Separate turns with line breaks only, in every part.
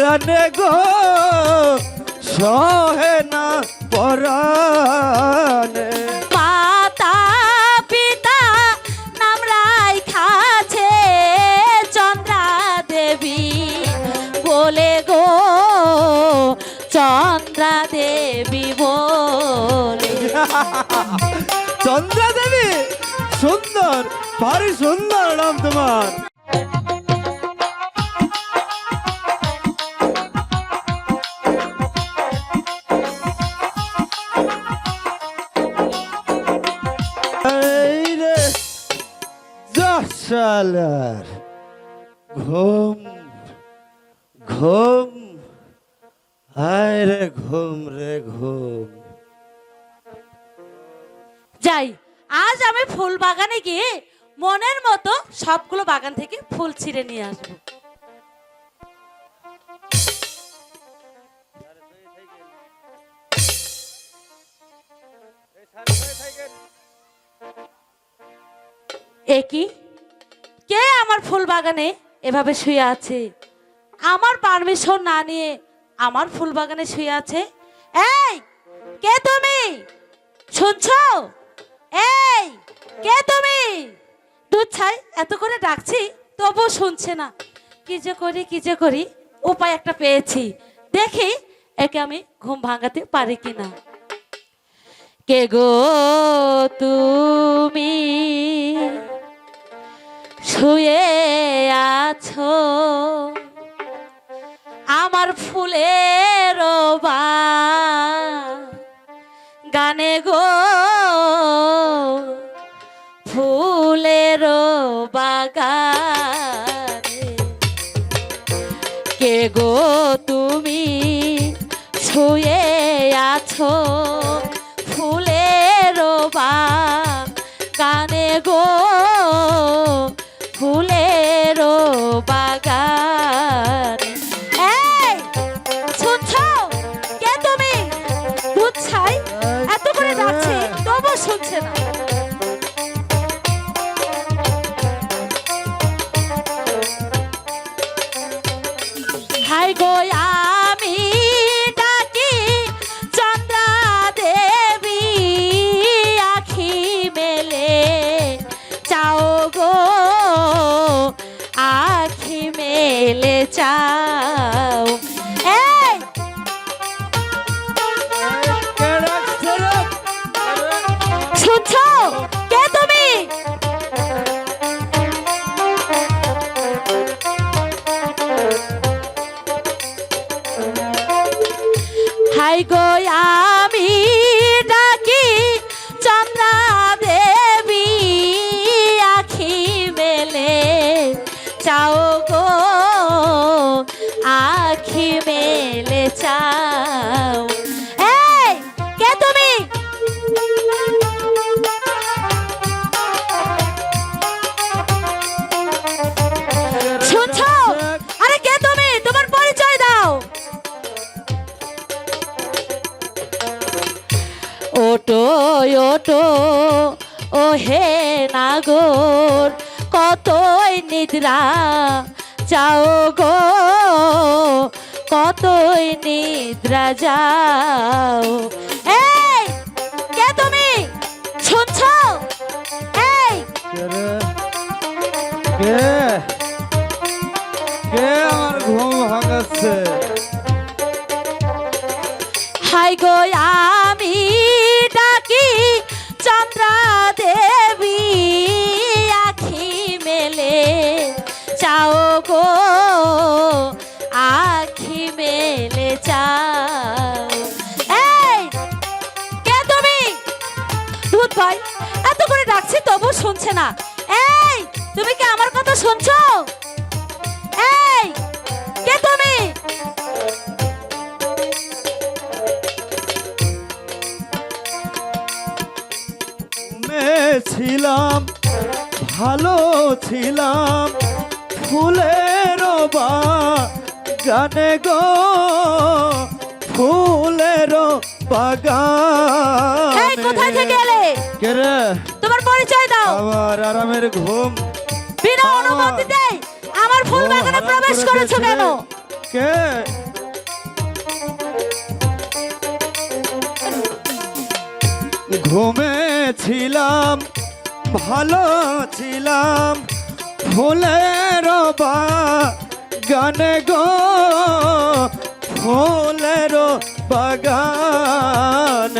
প্রাণে গো সহে না পরাণে।
মাতা পিতা নাম রাইখাছে চন্দ্রা দেবী। বলে গো চন্দ্রা দেবী বলে।
চন্দ্রা দেবী সুন্দর ভারী সুন্দর নাম তোমার। জশালার ঘুম ঘুম আয় রে ঘুম রে ঘুম।
যাই, আজ আমি ফুল বাগানে গিয়ে মনের মতো সবগুলো বাগান থেকে ফুল ছিঁড়ে নিয়ে আসব। একই কে আমার ফুল বাগানে এভাবে শুয়ে আছে? আমার পারমিশন না নিয়ে আমার ফুল বাগানে শুয়ে আছে? এই, কে তুমি? শুনছো? এই, কে তুমি? দুধ ছাই, এত করে ডাকছি, তবুও শুনছে না। কি যে করি, কি যে করি, উপায় একটা পেয়েছি। দেখি একে আমি ঘুম ভাঙাতে পারি কিনা। কে গো তুমি? শুয়ে আছো। আমার ফুলের গানে গো। ফুলের বাগানে। কে গো তুমি শুয়ে আছো? ফুলের বাগানে গো। হাই গো আমি ডাকি? চন্দ্রা দেবী আখি মেলে। চাও গো আখি মেলে চাও? শুনছো? আখি মেলে চাও। এই, কে তুমি? শুনছো? আরে কে তুমি? তোমার পরিচয় দাও। ওটো ওটো ও হে নাগর, কতই নিদ্রা যাও গো কতই নিদ্রা যাও। এই কে তুমি? শুনছো? এই?
কে কে? আমার ঘুম ভাঙাচ্ছে?
হাই গো আমি ডাকি চন্দ্রা দেবী আখি মেলে। চাও না। এই তুমি কি আমার কথা শুনছো? এই কে তুমি?
ছিলাম ভালো ছিলাম ফুলের বা গানে গো ফুলের বাগান।
এই কোথায় থেকে এলে?
কে রে?
দাও।
আমার আরামের ঘুম।
বিনা অনুমতিতে আমার ফুল বাগানে প্রবেশ করেছ কেন?
কে? ঘুমেছিলাম ভালো ছিলাম ফুলের বাগানে গো ফুলের বাগান।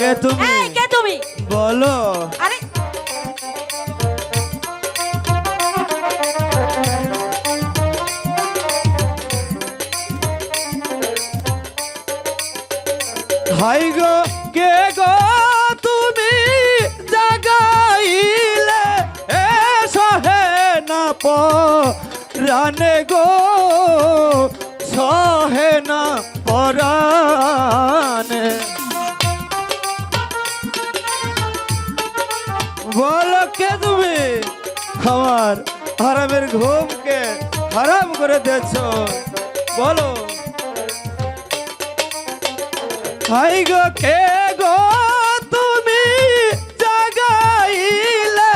কে তুমি?
কে তুমি?
বলো। হাই গো, কে গো তুমি জাগাইলে? এ সহে না প, রানে গো সহে না পরানে বলো কে তুমি? আমার হারামের ঘুমকে হারাম করে দিয়েছ। বলো। হাই গো কে গো তুমি জাগাইলে?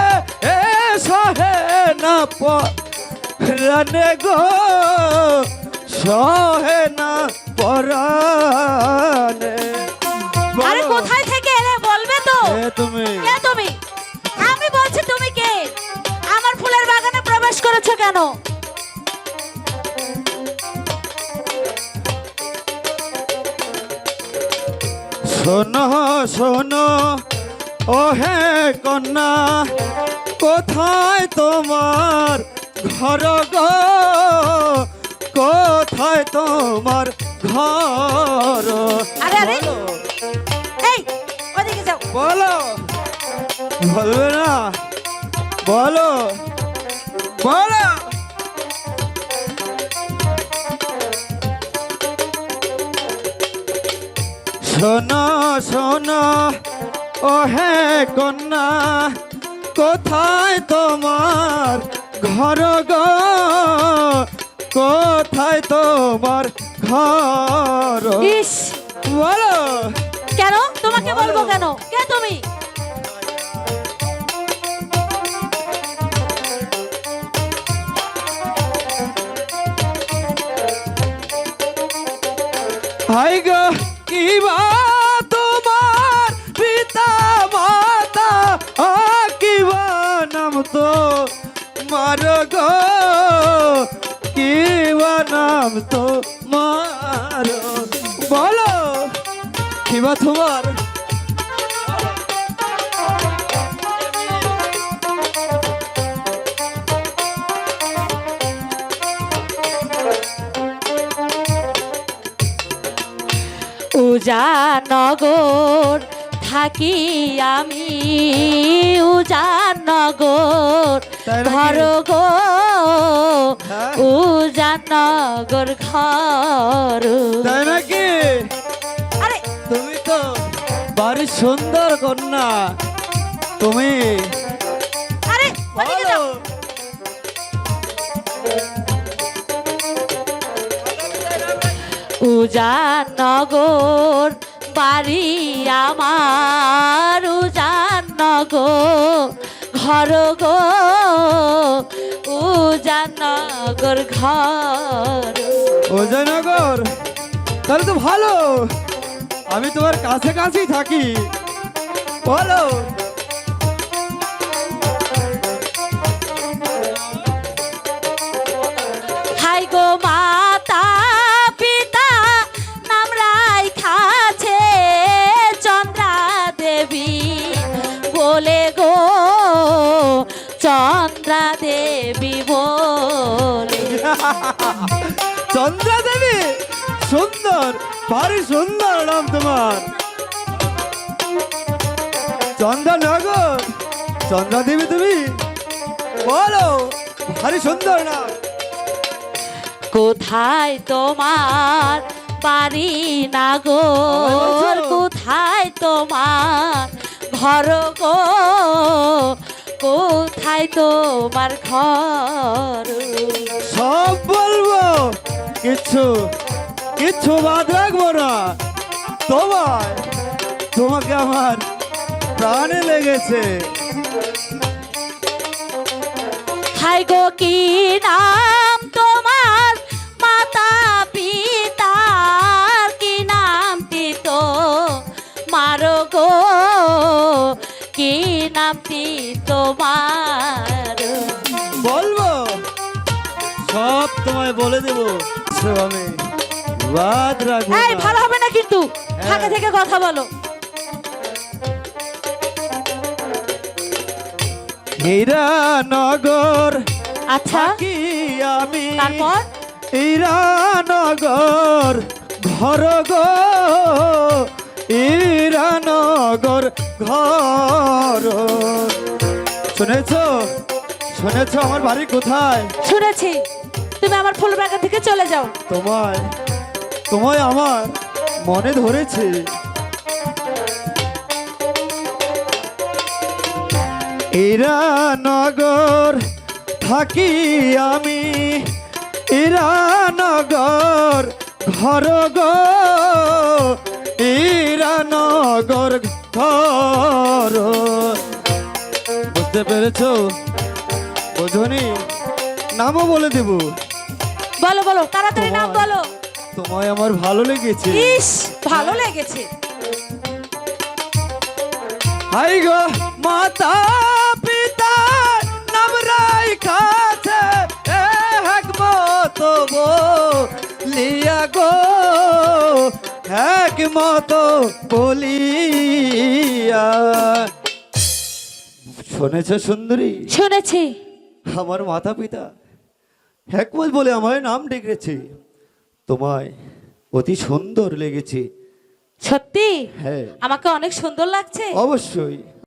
এ সহে না পরানে গো সহে না পরানে
আরে কোথায় থেকে এলে বলবে তো?
তুমি।
কে তুমি। আমি বলছি তুমি কে? আমার ফুলের বাগানে প্রবেশ করেছ কেন?
শোনো শোনো ও হে কন্যা কোথায় তোমার ঘর গো? কোথায় তোমার ঘর?
আরে, আরে।
বলো,
এই ওদিকে যাও।
বলো। বলবে না। বলো। বলো। শোনো শোনো ও হে কন্যা কোথায় তোমার ঘর গো? কোথায় তোমার ঘর? বলো।
কেন? তোমাকে বলব কেন? কে তুমি?
তো মার বলো কি বা তোমার?
উজানগর থাকি আমি উজানগর ঘর গো
হ্যাঁ?
উজানগর ঘর।
তাই নাকি
আরে!
তুমি তো বাড়ি সুন্দর কন্যা। তুমি
আরে উজানগর বাড়ি আমার। উজানগর ঘর গো উজানগর ঘর।
উজানগর তাহলে তো ভালো। আমি তোমার কাছে কাছেই থাকি। বলো।
বলে। চন্দ্রা দেবী
সুন্দর ভারী সুন্দর নাম তোমার। চন্দ্রনগর চন্দ্রা দেবী তুমি বলো ভারী সুন্দর নাম।
কোথায় তোমার বাড়ি নাগর? কোথায় তোমার ঘর গো তোমার ঘর।
সব বলব। কিছু কিছু বাদ রাখব না। তোমার তোমাকে আমার প্রাণে লেগেছে।
হাই গো কি নাম তোমার? মাতা পিতার কি নাম পিত?
মারো গো কি নাম পিত মা? বলে দেবো। আমি বাদ রাখব
এই ভালো হবে না কিন্তু।
হ্যাঁ।
ফাঁকা থেকে কথা বলো।
হীরানগর
আচ্ছা।
কি আমি।
তারপর?
হীরানগর ঘর গো। হীরানগর ঘর। শুনেছ? শুনেছ আমার বাড়ি কোথায়?
শুনেছি। তুমি আমার ফুল বাগান থেকে চলে যাও।
তোমায় তোমায় আমার মনে ধরেছে। ইরানগর থাকি আমি ইরানগর ঘর গো। ইরানগর ঘর। বুঝতে পেরেছ? বোঝনি, নামও বলে দেবো।
বলো বলো তাড়াতাড়ি নাম বলো।
তোমায় আমার ভালো লেগেছে।
ইস ভালো লেগেছে।
হাই গো মাতা পিতা নাম রাই কাছে এক মত লিয়া গো এক মত বলিয়া। শুনেছ সুন্দরী?
শুনেছি।
আমার মাতা পিতা একমত বলে আমায় নাম ডেকেছে। তোমায় অতি সুন্দর লেগেছে।
সত্যি?
হ্যাঁ।
আমাকে অনেক সুন্দর লাগছে?
অবশ্যই।